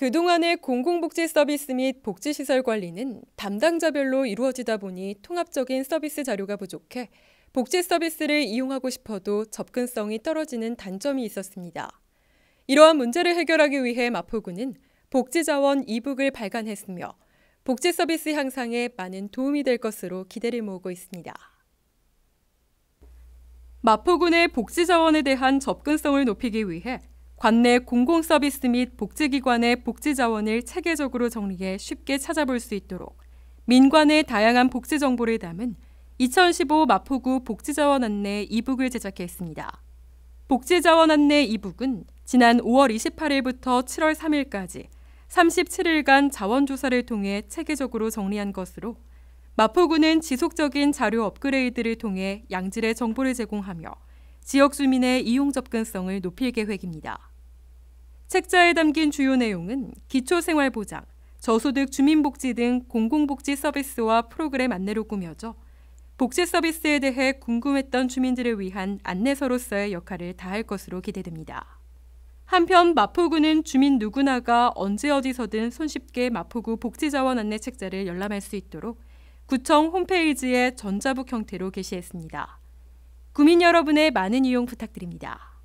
그동안의 공공복지 서비스 및 복지시설 관리는 담당자별로 이루어지다 보니 통합적인 서비스 자료가 부족해 복지 서비스를 이용하고 싶어도 접근성이 떨어지는 단점이 있었습니다. 이러한 문제를 해결하기 위해 마포구는 복지자원 이북을 발간했으며 복지 서비스 향상에 많은 도움이 될 것으로 기대를 모으고 있습니다. 마포군의 복지 자원에 대한 접근성을 높이기 위해 관내 공공 서비스 및 복지기관의 복지 자원을 체계적으로 정리해 쉽게 찾아볼 수 있도록 민관의 다양한 복지 정보를 담은 2015 마포구 복지자원 안내 이북을 제작했습니다. 복지자원 안내 이북은 지난 5월 28일부터 7월 3일까지 37일간 자원조사를 통해 체계적으로 정리한 것으로 마포구는 지속적인 자료 업그레이드를 통해 양질의 정보를 제공하며 지역 주민의 이용 접근성을 높일 계획입니다. 책자에 담긴 주요 내용은 기초생활보장, 저소득 주민복지 등 공공복지 서비스와 프로그램 안내로 꾸며져 복지 서비스에 대해 궁금했던 주민들을 위한 안내서로서의 역할을 다할 것으로 기대됩니다. 한편 마포구는 주민 누구나가 언제 어디서든 손쉽게 마포구 복지자원 안내 책자를 열람할 수 있도록 구청 홈페이지에 전자북 형태로 게시했습니다. 구민 여러분의 많은 이용 부탁드립니다.